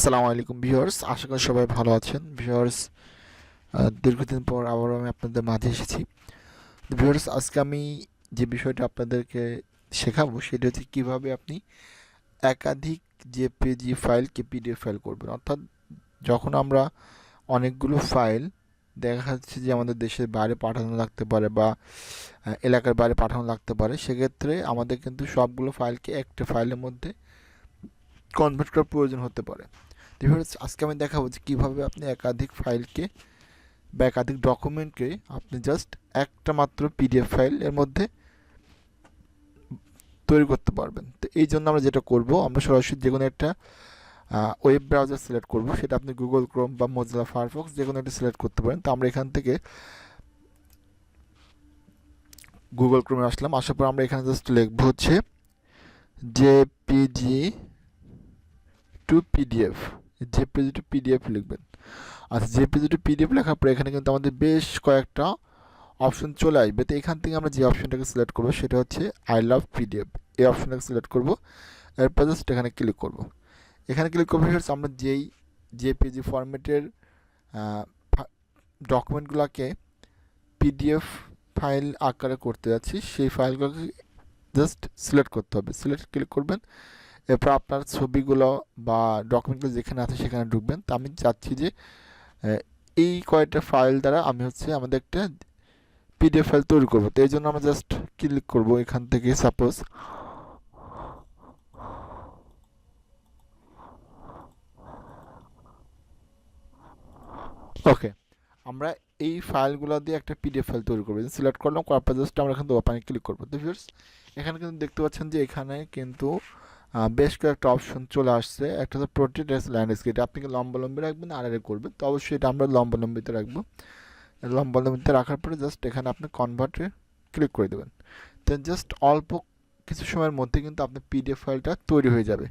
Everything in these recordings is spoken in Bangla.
আসসালামু আলাইকুম ভিউয়ার্স, আশা করি সবাই ভালো আছেন। ভিউয়ার্স দীর্ঘদিন পর আবারও আমি আপনাদের মাঝে এসেছি। ভিউয়ার্স, আজকে আমি যে বিষয়টা আপনাদেরকে শেখাবো, সেটা হচ্ছে কীভাবে আপনি একাধিক জেপিজি ফাইলকে পিডিএফ ফাইল করবেন। অর্থাৎ যখন আমরা অনেকগুলো ফাইল দেখা যাচ্ছে যে আমাদের দেশের বাইরে পাঠানো লাগতে পারে বা এলাকার বাইরে পাঠানো লাগতে পারে, সেক্ষেত্রে আমাদের কিন্তু সবগুলো ফাইলকে একটা ফাইলের মধ্যে কনভার্ট করার প্রয়োজন হতে পারে। ডিফারেন্স আজকে আমি দেখাবো যে কীভাবে আপনি একাধিক ফাইলকে বা একাধিক ডকুমেন্টকে আপনি জাস্ট একটা মাত্র পিডিএফ ফাইল এর মধ্যে তৈরি করতে পারবেন। তো এই জন্য আমরা যেটা করব, আমরা সরাসরি যে কোনো একটা ওয়েব ব্রাউজার সিলেক্ট করব। সেটা আপনি গুগল ক্রোম বা মোজিলা ফায়ারফক্স যে কোনো একটা সিলেক্ট করতে পারেন। তো আমরা এখান থেকে গুগল ক্রোমে আসলাম। আসার পর আমরা এখানে জাস্ট লিখব হচ্ছে JPG to PDF JPG to PDF লিখবেন। আচ্ছা জেপিজি টু পিডিএফ লেখার পরে এখানে কিন্তু আমাদের বেশ কয়েকটা অপশন চলে আসবে। তো এখান থেকে আমরা যে অপশনটাকে সিলেক্ট করব, সেটা হচ্ছে আই লাভ পিডিএফ এই অপশনটাকে সিলেক্ট করব, এরপর জাস্ট এখানে ক্লিক করব। এখানে ক্লিক করব হচ্ছে আমরা যেই জেপিজি ফরম্যাটের ডকুমেন্টগুলোকে পিডিএফ ফাইল আকারে করতে যাচ্ছি, সেই ফাইলগুলোকে জাস্ট সিলেক্ট করতে হবে। সিলেক্ট ক্লিক করবেন এরপর আপনার ছবিগুলো বা ডকুমেন্টগুলো যেখানে আছে সেখানে ঢুকবেন। তো আমি চাচ্ছি যে এই কয়েকটা ফাইল দ্বারা আমি হচ্ছে আমাদের একটা পিডিএফ ফাইল তৈরি করব। তো এই জন্য আমরা জাস্ট ক্লিক করব এখান থেকে সাপোজ ওকে আমরা এই ফাইলগুলো দিয়ে একটা পিডিএফ ফাইল তৈরি করব। সিলেক্ট করলাম, করার পর জাস্ট আমরা এখান থেকে ওপেনে ক্লিক করব। তো ভিউয়ার্স এখানে কিন্তু দেখতে পাচ্ছেন যে এখানে কিন্তু বেশ কয়েকটা অপশন চলে আসছে। একটা হচ্ছে প্রোটেক্ট ল্যান্ডস্কেপ আপনি কি লম্বালম্বি রাখবেন আর করবেন? তো অবশ্যই এটা আমরা লম্বালম্বিতে রাখব। লম্বালম্বিতে রাখার পরে জাস্ট এখানে আপনি কনভার্টে ক্লিক করে দেবেন। তো জাস্ট অল্প কিছু সময়ের মধ্যে কিন্তু আপনার পিডিএফ ফাইলটা তৈরি হয়ে যাবে।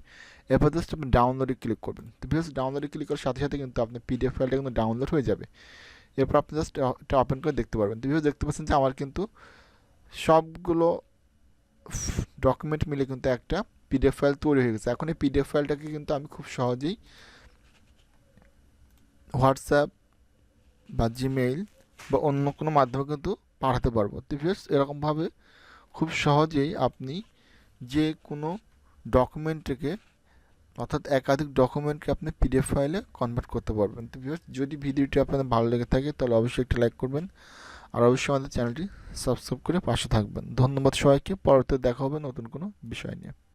এরপর জাস্ট আপনি ডাউনলোডে ক্লিক করবেন। তো বিকজ ডাউনলোডে ক্লিক করার সাথে সাথে কিন্তু আপনার পিডিএফ ফাইলটা কিন্তু ডাউনলোড হয়ে যাবে। এরপর আপনি জাস্ট এটা ওপেন করে দেখতে পারবেন। তো বিকজ দেখতে পাচ্ছেন যে আমার কিন্তু সবগুলো ডকুমেন্ট মিলে কিন্তু একটা পিডিএফ ফাইল তৈরি হয়ে গেছে। এখন এই পিডিএফ ফাইলটাকে কিন্তু আমি খুব সহজেই হোয়াটসঅ্যাপ বা জিমেইল বা অন্য কোনো মাধ্যমে কিন্তু পাঠাতে পারব। তো ভিউয়ার্স এরকমভাবে খুব সহজেই আপনি যে কোনো ডকুমেন্টকে অর্থাৎ একাধিক ডকুমেন্টকে আপনি পিডিএফ ফাইলে কনভার্ট করতে পারবেন। তো ভিউয়ার্স যদি ভিডিওটি আপনাদের ভালো লেগে থাকে, তাহলে অবশ্যই একটি লাইক করবেন। আর অবশ্যই আমাদের চ্যানেলটি সাবস্ক্রাইব করে পাশে থাকবেন। ধন্যবাদ সবাইকে। পরবর্তীতে দেখা হবে নতুন কোনো বিষয় নিয়ে।